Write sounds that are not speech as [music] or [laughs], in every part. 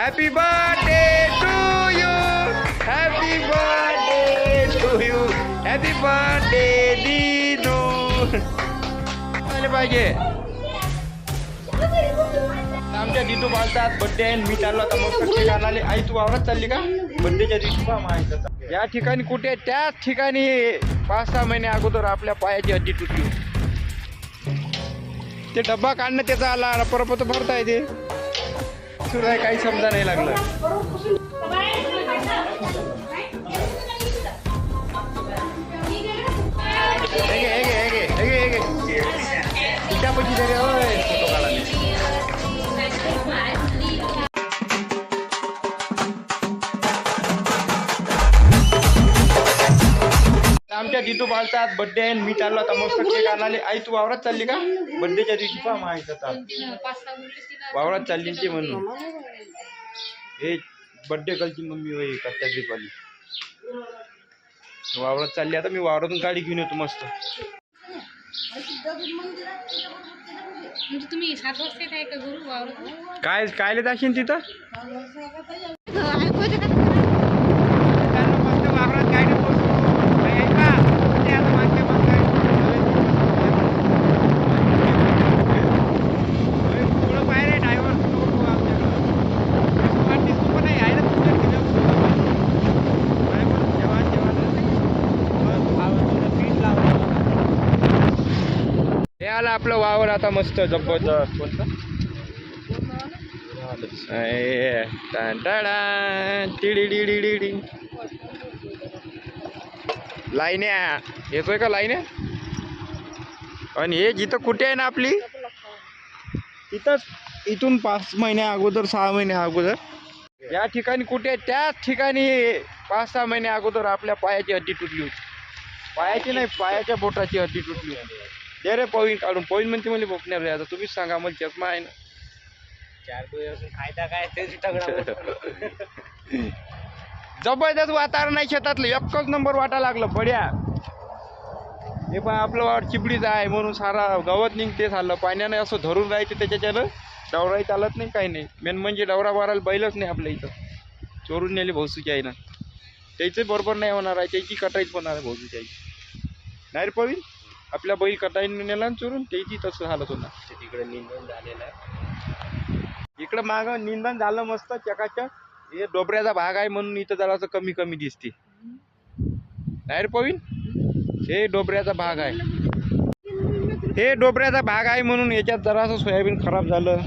Happy birthday to you happy birthday to you happy birthday Dinu आले पाहिजे. आमच्या दिदू बालतात birthday आहे मी चाललो आता मस्त केक आई तू वावरत चालली का? बड्डेच्या दिवशी पहा माहिती या ठिकाणी कुठे त्याच ठिकाणी पाच सहा महिने अगोदर आपल्या पायाची अड्डी तुटली ते डब्बा काढणं त्याचा आला परपत भरता येते. सुद्धा काही समजा नाही लागला. हे घे, हे घे, हे फोटो काढायला आमच्या दिदू बालतात बड्डे आहे मी चाललो आता मस्त केक आणाले आई तू वावरात चालली का? बड्डेच्या दिवशी पहा माहिती आता वावरात चालली ती म्हणून. हे बड्डे कलची मम्मी होय कट्ट्या वाली? वावरात चालली. आता मी वावरातून गाडी घेऊन येतो मस्त. म्हणजे तुम्ही सात वाजता येत आहे का गुरु वावरत काय काय जाशील तिथं ऐकू येते का वावरात गाडी हे आलं आपलं वावर आता मस्त जबरदस्त. लाईन्या येतोय का लाईन्या आणि हे जिथं कुठे आहे ना आपली? तिथंच इथून पाच महिन्या अगोदर सहा महिन्या अगोदर. या ठिकाणी कुठे त्याच ठिकाणी पाच सहा महिन्या अगोदर आपल्या पायाची हड्डी तुटली होती. पायाची नाही पायाच्या बोटाची हड्डी तुटली होती. दे रे पॉईंट काढून. पॉईंट म्हणते मला भोकणार रे आता तुम्हीच सांगा मला चष्मा आहे ना. [laughs] जबरदस्त वातावरण आहे शेतातलं. एकच नंबर वाटा लागलं. बढ्या. हे पण आपलं वाट चिबडीच आहे म्हणून सारा गवत निघते झालं. पाण्याने असं धरून राहायचं त्याच्याच्यानं. डवराही चालत नाही काही नाही. मेन म्हणजे डवरा मारायला बैलच नाही आपल्या इथं. चोरून नेले भाऊसूची आहे ना त्याचं बरोबर नाही होणार आहे. त्याची कटाईच होणार आहे भाऊसूची आई नाही रे पवीन आपल्या बैल कटाईने नेला ना चोरून त्याची तसं हालत होणार तिकडे निंदन झालेलं आहे. इकडं माग निंदन झालं मस्त चकाचक. हे डोबऱ्याचा भाग आहे म्हणून इथं जरासं कमी कमी दिसते. नाही रे पवीन हे डोबऱ्याचा भाग आहे. हे डोबऱ्याचा भाग आहे म्हणून याच्यात जरासं सोयाबीन खराब झालं.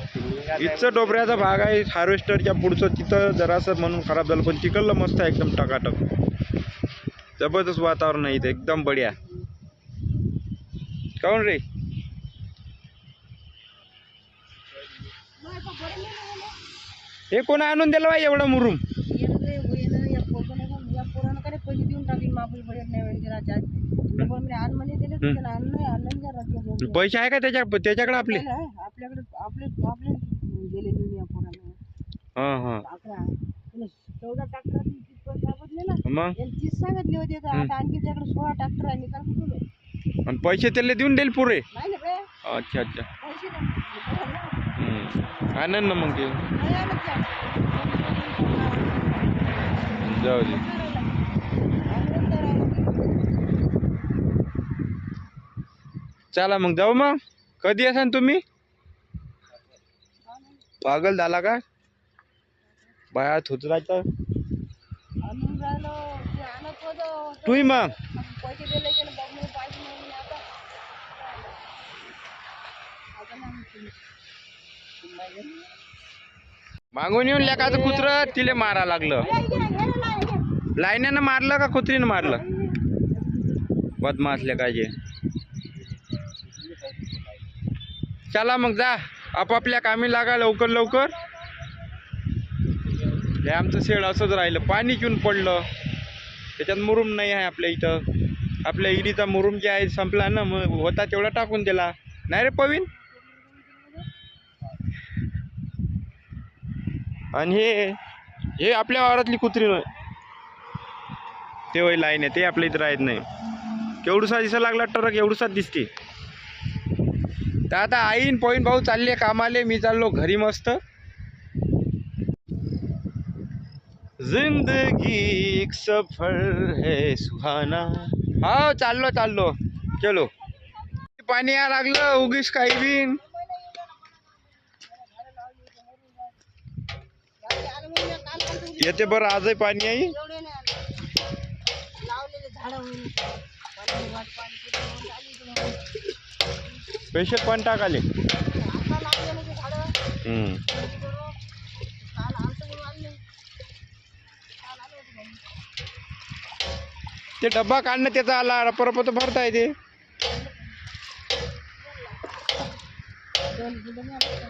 इथचं डोबऱ्याचा भाग आहे हार्वेस्टरच्या पुढचं तिथं जरासं म्हणून खराब झालं पण तिकडलं मस्त आहे एकदम टकाटक. जबरदस्त वातावरण आहे इथं एकदम बढिया. काऊन रे? हे कोण आणून दिलं बाई एवढं मुरुम? पैसे आहे का त्याच्या त्याच्याकडे आपले? आपल्याकडे आपले आपले गेले या हां हां. चौदा ट्रॅक्टर सांगितले होते. आता आणखी त्याकडे सोळा ट्रॅक्टर आहे. निकाल कुठून? आणि पैसे त्याला देऊन देईल पुरे? नाही ना बे अच्छा अच्छा. पैसे नाही. हम्म. आनंद ना मग ते. नाही. जाऊ दे. आणून तर. चला मग जाऊ मग. कधी असाल तुम्ही? पागल झाला का? बाया थुतरायचं. आणून राहिलो. ते आणत होतो. तूही मग. पैसे दिले बघ नाही पाहिजे म्हणून आता आता नाही म्हणते. मागून येऊन लेकाचं कुत्र तिले मारा लागलं. लाईन्यानं मारलं का कुत्रीनं मारलं? बदमाश लेकाचे चला मग जा आपापल्या कामी लागा लवकर लवकर. हे आमचं शेड असंच राहिलं. पाणी घेऊन पडलं. त्याच्यात मुरुम नाही आहे आपल्या इथं. आपल्या इडीचा मुरुम जे आहे संपला ना मग होता तेवढा टाकून दिला. नाही रे पवीन आणि हे हे आपल्या वावरातली कुत्री होय. ते वय लाईन आहे ते आपल्या इथं राहत नाही. केवढूसा दिसा लागला ट्रक एवढूसाच दिसते. तर आता आईन पॉईंट भाऊ चालले कामाले मी चाललो घरी मस्त. जिंदगी एक सफर है सुहाना. हो चाललो चाललो. चलो. पाणी या लागलं उगीच काही बीन येते बरं आजही पाणी आहे एवढे नाही आले. लावलेले झाडं होईल पाणी वाट पाणी किती होऊन आली इकडं. स्पेशल पाणी टाकाले आता लावलेले ते झाडं हम्म. किती करू? काल आलतं म्हणून आले नाही. काल आले होते घरी. ते डब्बा काढणं त्याचा आला रपरप तर भरता येते दोन किलो नाही आले का?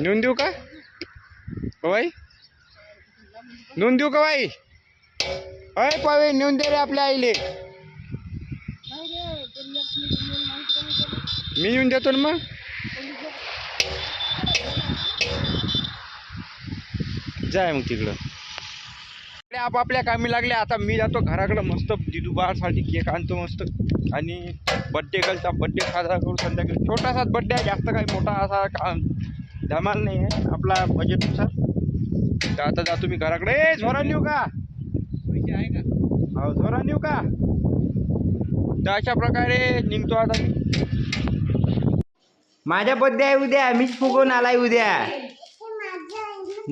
नेऊन देऊ का बाई? नेऊन देऊ का बाई? अय पावे नेऊन दे रे आपल्या आईले. मी येऊन देतो ना मग. जाय मग तिकडं. आपापल्या कामी लागले आता मी जातो घराकडं मस्त दिदूबासाठी केक आणतो मस्त. आणि बड्डे कलचा बड्डे साजरा करू संध्याकाळी. छोटासाच बड्डे आहे जास्त काही मोठा असा धमाल नाही आहे. आपला बजेटनुसार तर आता जातो मी घराकडे. ए झोरा नेऊ का? आहे का हो झोरा नेऊ का? तर अशा प्रकारे निघतो आता मी. माझा बड्डे आहे उद्या. मीच फुगवून आलाय उद्या.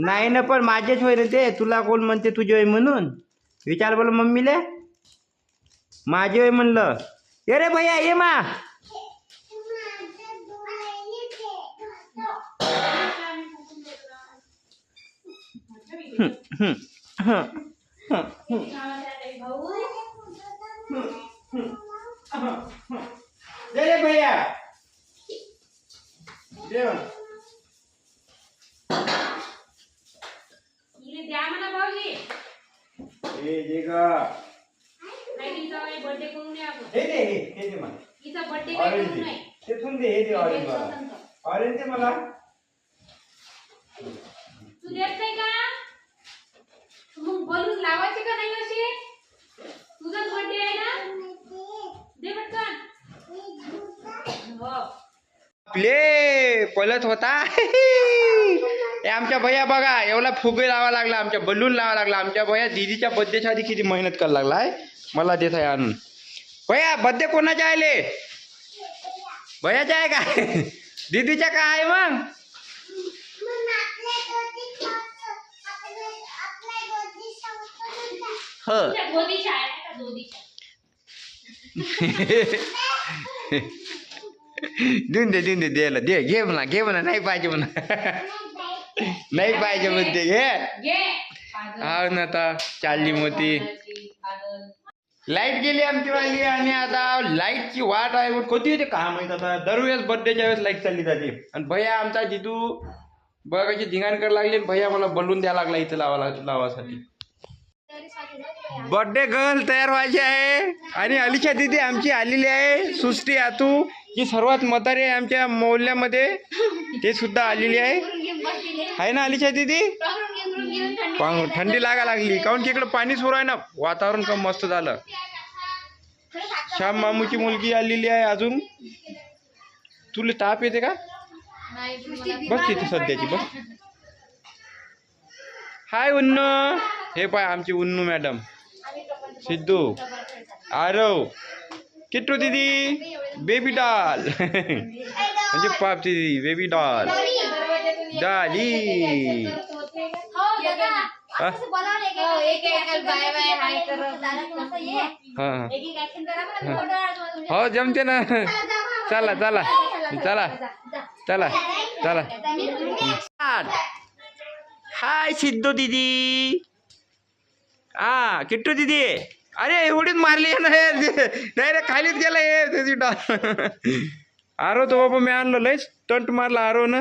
नाही ना पण माझेच होय ते. तुला कोण म्हणते तुझे होय म्हणून? विचार बोल मम्मीले. माझे होय म्हणलं. ए रे भैया ये मा. हं, हं, हं, हं, हं. दे रे भैया दे मग. इकडे द्या मला भाऊजी हे दे ग नाही तिचा बर्थडे करू नये आपण हे दे हे हे दे मला तिचा बर्थडे काही ऑरेंज करू दे नये तिथून दे हे दे ऑरेंज मला ऑरेंज दे मला तू देत नाही का मग बलून लावायचे का नाही असे? तुझाच बर्थडे आहे ना? दे पटकन. हो. प्ले पलत होता. आमच्या भैया बघा एवढा फुगे लावा लागला आमच्या बलून लावा लागला. आमच्या भैया दीदीच्या बर्थडेच्या आधी किती मेहनत करायला लागला आहे मला देत आहे आणून. भैया बर्थडे कोणाच्या आले भैयाच्या आहे का? [laughs] दीदीच्या का आहे मग? हो. का गोदीच्या [laughs] देऊन दे देऊन दे द्यायला. दे घे म्हणा घे म्हणा नाही पाहिजे म्हणा. नाही पाहिजे म्हणते घे. हा ना आता चालली मोती. लाइट गेली आमची वाली आणि आता लाईटची वाट आहे. कधी येते काय माहीत आता? दरवेळेस बर्थडेच्या वेळेस लाइट चालली जाते. आणि भैया आमचा जितू बघायची धिंगाण करायला लागली भैया मला बलून द्यायला लागला इथं लावा लावासाठी. बर्थडे गर्ल तयार व्हायची आहे. आणि अलिशा दिदी आमची आलेली आहे. सुष्टी आतू जी सर्वात म्हातारी आहे आमच्या मौल्यामध्ये ते सुद्धा आलेली आहे. आहे ना अलिशा दिदी? पाहून थंडी लागा लागली. काहून की इकडं पाणी सुरू आहे ना. वातावरण कम मस्त झालं. श्याम मामूची मुलगी आलेली आहे अजून. तुला ताप येते का? बस तिथे सध्याची बघ हाय उन्नू. हे पाय आमची उन्नू मॅडम. सिद्धू आरव किट्टू दीदी बेबी डॉल. [laughs] म्हणजे पाप दीदी बेबी डॉल. डाली. हा? हा हा. हो जमते ना. चला चला. चला. चला चला. हाय सिद्धू दीदी. हा किट्टू दीदी. अरे एवढीच मारली आहे ना हे. नाही रे खालीच गेलं हे त्याची डॉल आरो तो बाबा मी आणलं लय स्टंट मारला आरो ना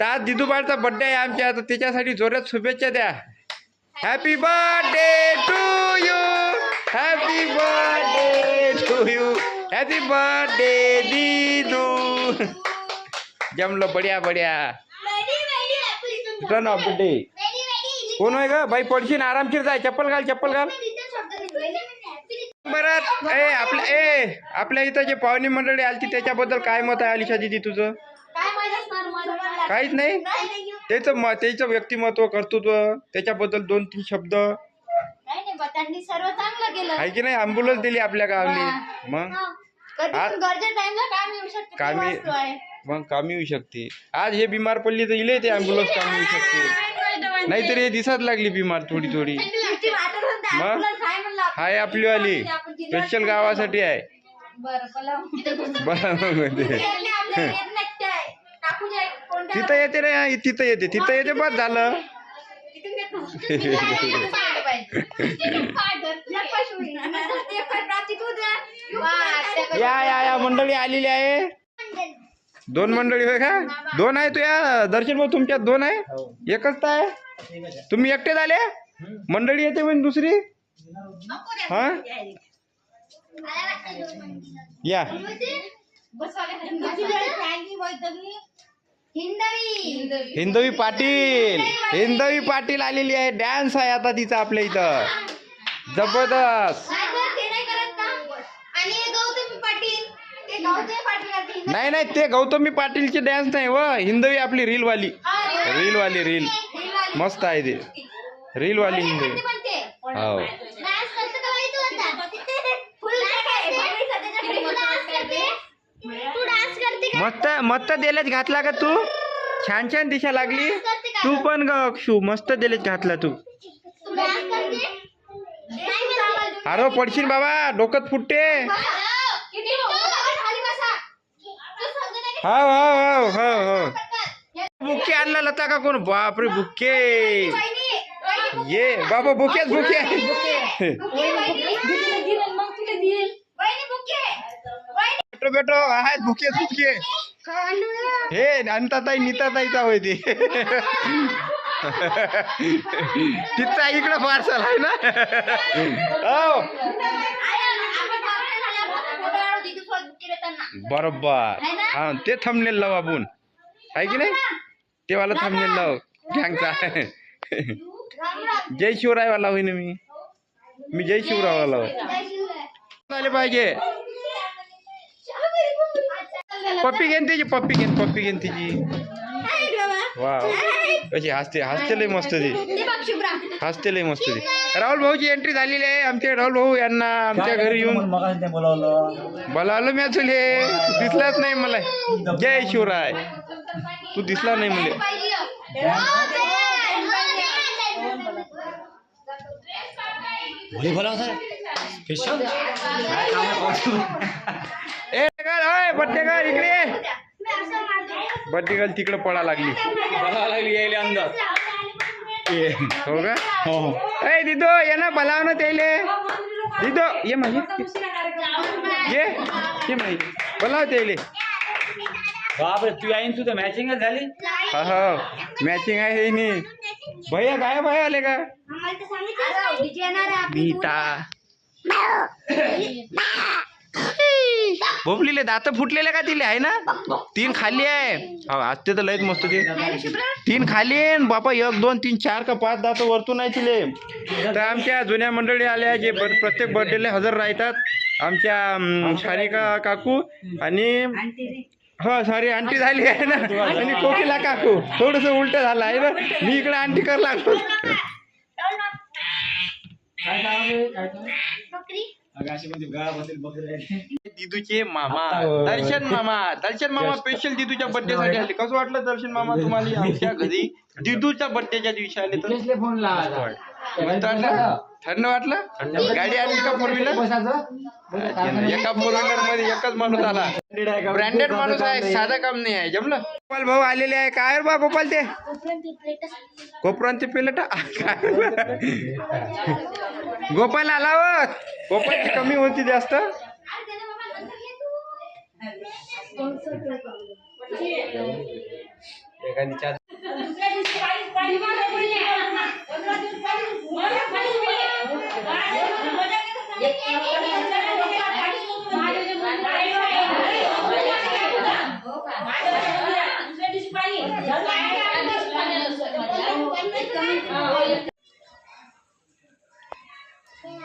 ताज दिदूबाळचा बर्थडे आहे आमच्या आता त्याच्यासाठी जोरात शुभेच्छा द्या. Happy birthday to you happy birthday to you happy birthday Didu. जमलं बढिया बढिया. टर्न ऑफ बर्थडे कोण आहे का बाई पडशील आरामशीर जाय. चप्पल घाल चप्पल घाल. बरं ए आपल्या ए आपल्या इथं जे पाहुणी मंडळी आलती त्याच्याबद्दल काय मत आहे अलिशा दिदी तुझं. काहीच नाही. त्याचं म त्याचं व्यक्तिमत्व कर्तृत्व त्याच्याबद्दल दोन तीन शब्द. आहे नाही नाही बा, त्यांनी सर्व चांगलं केलं. की नाही? अँब्युलन्स दिली आपल्या गावाली. मग? टाइमला काम येऊ शकते काम ती आहे. मग काम येऊ शकते. आज हे बिमार पडली तर इले ते अँब्युलन्स काम येऊ शकते. नाहीतर हे दिसत लागली बिमार थोडी थोडी. मग? हाय आपली वाली आपण तिला स्पेशल गावासाठी आहे. तिथं येते रे तिथं येते. तिथं येते बस झालं. [laughs] [laughs] या या या मंडळी आलेली आहे. दोन मंडळी होय का? दोन आहे तुया दर्शन भाऊ तुमच्यात दोन आहे? एकच तर आहे? तुम्ही एकटे झाले? मंडळी येते पण दुसरी? हा? या. हिंदवी हिंदवी पाटील. हिंदवी पाटील आलेली आहे. डॅन्स आहे आता तिचा आपल्या इथं. जबरदस्त नाही गं, ते नाही करत का? आणि हे गौतमी पाटील ते गौतमी पाटील आहेत, हिंदवी. नाही नाही ते गौतमी पाटीलची डॅन्स नाही व. हिंदवी आपली रील वाली हा, रील. रील वाली रील. रीलवाली. मस्त आहे ते. रील वाली करते हिंदवी. हो? मस्त मस्त देलेच घातला का तू? छान छान दिशा लागली. तू पण ग अक्षू मस्त देलेच घातला तू. तू डान्स करते? नाही म्हणते. अरे पडशील बाबा. डोकत फुटते किती हो? खाली बसा. तू समजून आहे का? हो हो हो हो बुके आणला लता का कोण? बापरे बुके. ये बाबा बुकेच बुके. Bouquet, bouquet. बेटो बेटो आहेत बुकेच बुके. हे अनताताई नीताताईचा होय ते? [laughs] तिचा इकडं पार्सल आहे ना? हो आया, आपण बापरे झाले, आपण फोटो काढू दे, तू सोबत बुके देताना. बरोबर. हा ते थंबनेल लाव आपण आहे की नाही? ते वाला थंबनेल लाव. गँगचा. [laughs] जय शिवराय वाला होईन मी. मी जय शिवराय. वाला. आले पाहिजे. पप्पी घेन तिची पप्पी घेन पप्पी घेन तिची. वा कशी हसते हसते लय मस्त ती. हसते लय मस्त ती. राहुल भाऊची एंट्री झालेली आहे. आमचे राहुल भाऊ यांना आमच्या घरी येऊन बोलावलं? बोलावलं मी तुले दिसलाच नाही मला. जय शिवराय. तू दिसला नाही मला. हो, स्पेशल ए इकडे. बड्डे गर्ल तिकडे पळा लागली. बोलावं लागली यायला अंदाज ये, हो का? हो ए दिदो ये ना बोलाव ना त्याले. दिदो ये माझी ये ये माझी बोलाव त्याले. बापरे तू येईन तू तर मॅचिंगच झाली. हा हो. मॅचिंग आहे हे नी. भैया काय भैया आले का? आम्हाला तर सांगितलं. डीजे येणार आहे आपली मीता भोपलीले दात फुटलेले का तिले? आहे ना? तीन खाली आहे. हो असते तर लयच मस्त ते. तीन खाली आहे बापा एक दोन तीन चार का पाच दात वरतून आहे तिले. तर आमच्या जुन्या मंडळी आल्या जे प्रत्येक बर्थडेला हजर राहतात. आमच्या शारिका काकू आणि हो सॉरी आंटी झाली आहे ना. आणि कोकिला काकू. थोडस उलट झालं आहे ना. मी इकडे आंटी कर लागतो दिदूचे मामा. दर्शन मामा. दर्शन मामा स्पेशल दिदूच्या बर्थडे साठी आले. कसं वाटलं दर्शन मामा तुम्हाला आमच्या घरी? दिदूच्या बर्थडेच्या दिवशी आले तर? फोन वाटलं. थंड वाटलं? गाडी आली का फोर व्हीलर एका फोर व्हीलरमध्ये एकच माणूस आला. ब्रँडेड माणूस आहे. साधा काम नाही आहे. जमलं? गोपाल भाऊ आलेले आहे. काय रे बा गोपाल ते? कोपरान ते पेलट [laughs] गोपाल आलावत. गोपाळची कमी होती जास्त.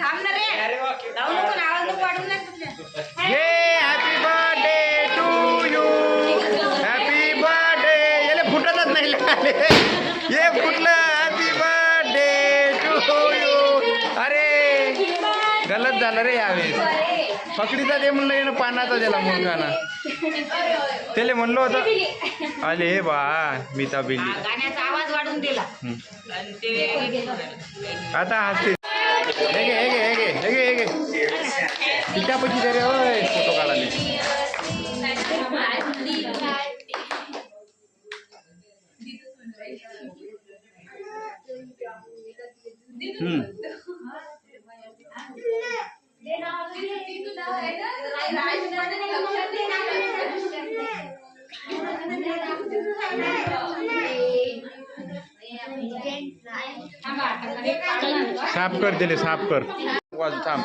थांब ना रे. लावू नको ना, आवाज नको वाढवू नये तुझ्या. ये happy birthday to you happy birthday याला फुटतच नाही लागले ये फुटलं हॅपी बर्थडे टू यू अरे गलत झालं रे यावेळेस. पकडीचा दे म्हणलं येणं पानाचा दिला मुलगाना त्याला म्हणलं होतं अरे हे बा मीता बिल्ली गाण्याचा आवाज वाढवून दिला. आता हसते. हे घे हे घे हे घे हे घे हे घे तिच्या पशी दे साफ कर दिले साफ कर. वाज थांब.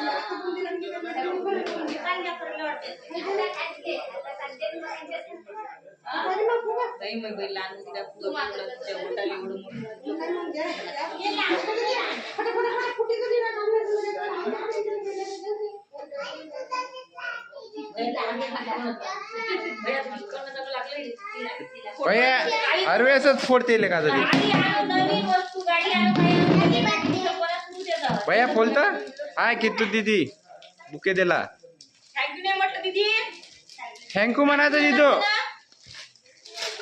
अरवेसच फोडते का तरी भैया फोलत हाय किती दीदी. बुके दिला. थँक्यू म्हणायचं दिदो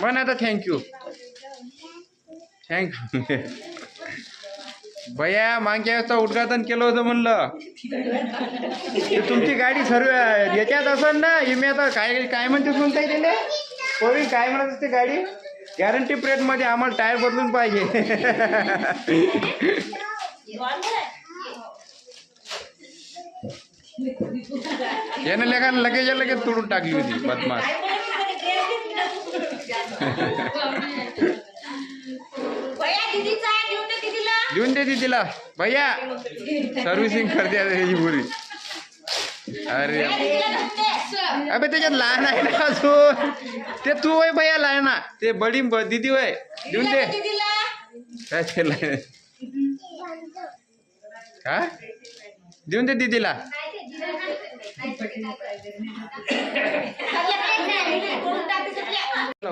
म्हण आता थँक्यू थँक्यू भैया मागच्या वेळेस उद्घाटन केलं होतं म्हणलं. ते तुमची गाडी सर्व याच्यात असेल ना इमे आता काय काय म्हणते बोलताय त्याला? कोणी काय म्हणत असते गाडी? गॅरंटी मध्ये आम्हाला टायर बदलून पाहिजे. यानं लेखा लगेच लगेच तोडून टाकली होती बदमाश. देऊन दे तिला भैया सर्व्हिसिंग करते त्याची पुरी. अरे. अबे त्याच्यात लहान आहे ना अजून? ते तू वय भैया लहान ना ते बडी दीदी वय. देऊन दे. काय ते लहान हा? देऊन दे दीदीला.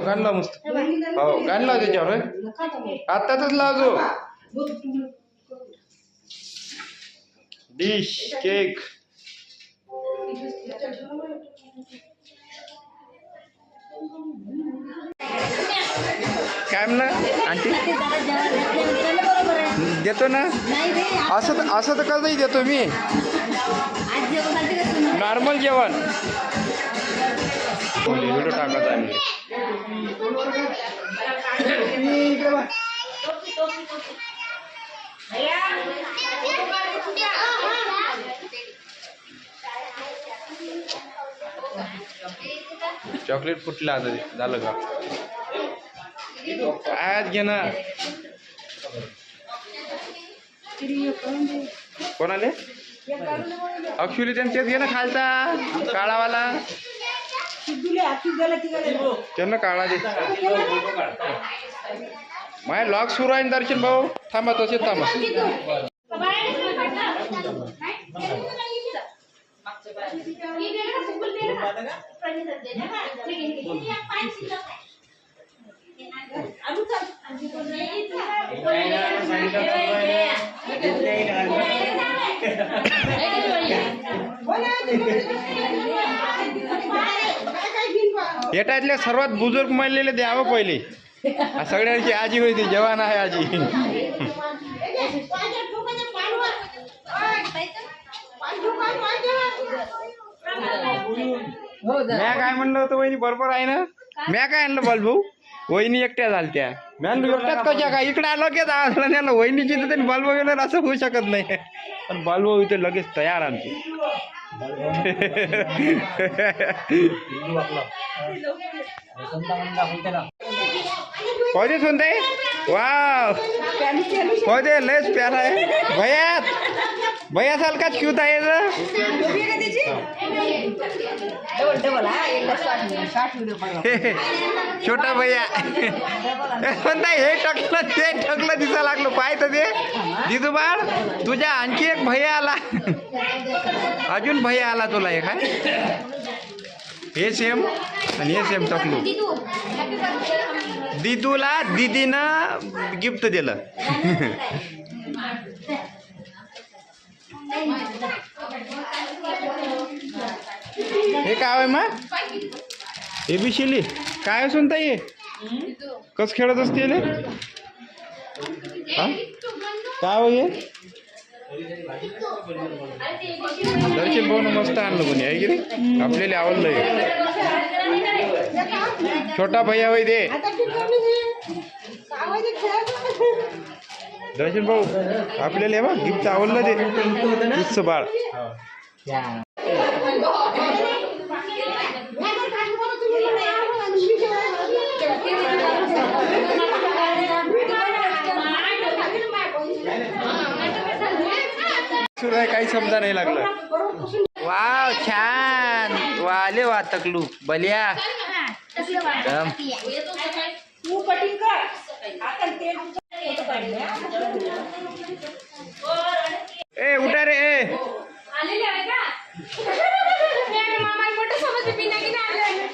गाण लाव मस्त. हो गाण लाव त्याच्यावर. आत्ताच लावजो डिश केक. काय म्हणलं आंटी? देतो ना? असं तर- असं तर कसंही देतो मी. नॉर्मल जेवण. व्हिडिओ टाकत आहे. मी चॉकलेट फुटलं आता. झालं का? काय घे ना. कोणाले? अक्षुली त्यांच्यात घे ना खालचा काळावाला. त्यांना काळा दे. माय लॉक सुरू आहे ना दर्शन भाऊ? थांबा तसेच थांबा. येटातल्या सर्वात बुजुर्ग महिलेला द्यावं पहिले. सगळ्यांची आजी होती जवान आहे आजी. म्या काय म्हणलं होतं बहिणी बरोबर आहे ना? म्या काय आणलं बाल भाऊ वहिनी एकट्या झालत्या. मॅन एकट्याच कशा काय? इकडे आलो की आला नाही वहिनीची तर त्यांनी बल्ब गेलं असं होऊ शकत नाही. पण बल्ब इथे लगेच तयार आमची. पौधे सुनते वाव. पौधे लयच प्यारा आहे. भैयात. भैया साल का क्यूट था [laughs] छोटा भैया. [laughs] पण नाही हे टकलं ते टकलं दिसा लागलं. पाय तर ते दिदू बाळ तुझ्या आणखी एक भैया आला. [laughs] अजून भैया आला तुला एक हे? सेम आणि हे सेम टकलू. दिदूला दिदीनं गिफ्ट दिलं. हे काय आहे मग? हे बी शिली. काय असून ताई कस खेळत असते ले? काय हो? दर्शन भाऊ मस्त आणलं कोणी आहे की रे आपल्याला आवडलंय छोटा भैया वय दे दर्शन भाऊ आपल्याला बघ गिफ्ट आवडलं ते. गिफ्टचं बाळ. सुद्धा काही समजा नाही लागलं. वाव छान. वाले वा तकलू बलिया ए उठा रे ए.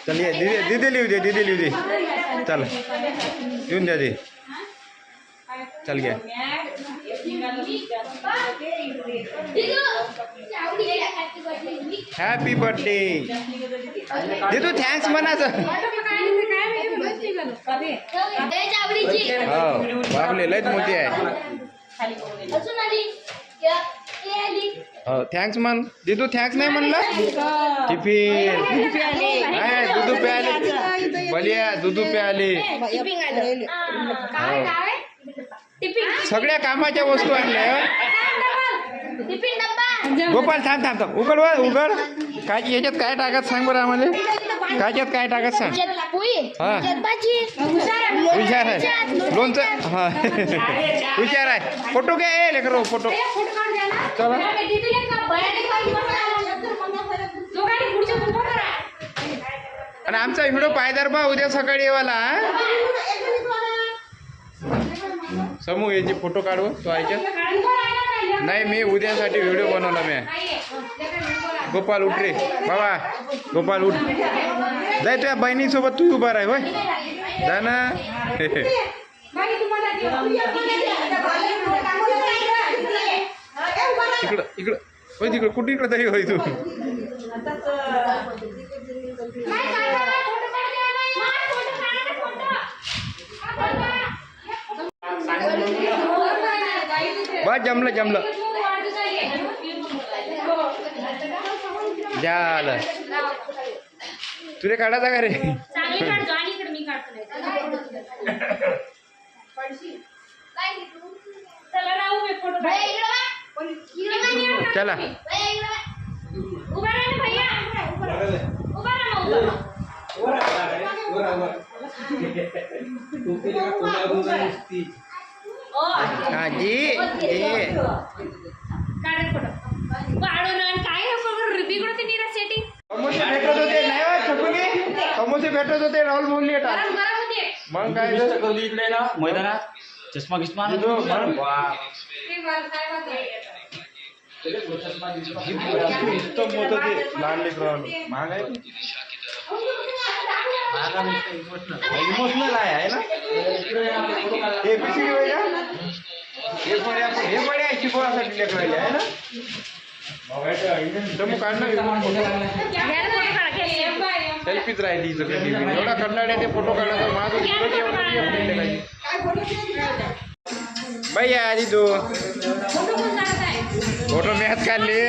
चल ये दीदी दीदी लिहू दे दीदी लिहू दे. चल. लिहून द्या दे. चल घ्या. हॅपी बर्थडे दीदू थँक्स म्हणाचं हो बाबले लयच मोठी आहे. हो थँक्स म्हण. दीदू थँक्स नाही म्हणलं? टिफिन. नाही दुधू प्याले. बलिया दुधू प्याले. टिफिन सगळ्या कामाच्या वस्तू आणल्या टिफिन डब्बा. गोपाल थांब थांब थांब. उघड वा उघड. काय याच्यात काय टाकत सांग बरं आम्हाला? कायच्यात काय टाकत सांग? हा. हुशार आहे. लोणचं हा. हुशार आहे. फोटो घ्या लेकर फोटो. चला. आणि आमचा व्हिडिओ पायदार बा उद्या सकाळी येवाला समूह याचे फोटो काढू तो याच्यात नाही मी उद्यासाठी व्हिडिओ बनवला मी. गोपाल उठ रे. बाबा गोपाल उठ. जाय त्या बहिणीसोबत तू उभा राह होय. जा ना. इकडं इकडं. होय तिकडं. कुठे इकडं तरी होय तू? बा जमलं जमलं. झालं तुला काढायचा का रे? चांगली काढतो आणि इकडे मी काढतो चला राहू हा वाढून आणि काय हे बघ बिघडते निरा सेटिंग समोसे भेटत होते नाही हो, छकुली समोसे भेटत होते राहुल मोहन येतात गरम गरम होते मग काय गल्ली इकडे ना मैदानात चष्मा गिष्मा आणला जो, तू? बरं. वा. ते वर काय होते उत्तम होतं ते लहान लेकरांना महाग आहे इमोशनल आहे आहे ना हे होय का हे पण आपण हे पण आहे शिकवण्यासाठी लेकरायला आहे ना सेल्फीच राहिली सगळी एवढा करणार ते फोटो काढायचा माझं आपल्या लेकराची. बाई आधी? तू फोटो मॅच काढले.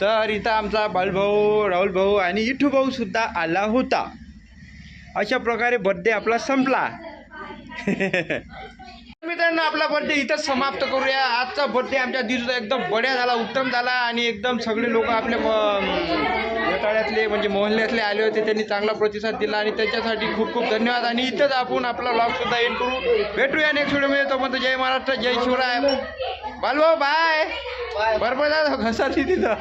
तर इथं आमचा बालभाऊ राहुल भाऊ आणि इठू भाऊ सुद्धा आला होता. अशा प्रकारे बर्थडे आपला संपला. [laughs] मित्रांनो आपला बर्थडे इथंच समाप्त करूया. आजचा बर्थडे आमच्या दिवसाचा एकदम बढ्या झाला उत्तम झाला आणि एकदम सगळे लोक आपल्या वेटाळ्यातले म्हणजे मोहल्ल्यातले आले होते. त्यांनी चांगला प्रतिसाद दिला आणि त्याच्यासाठी खूप खूप धन्यवाद. आणि इथंच आपण आपला ब्लॉग सुद्धा एंड करू. भेटूया नेक्स्ट व्हिडिओमध्ये तोपर्यंत जय महाराष्ट्र जय शिवराय. बालभाऊ बाय बरोबर घसा तिथं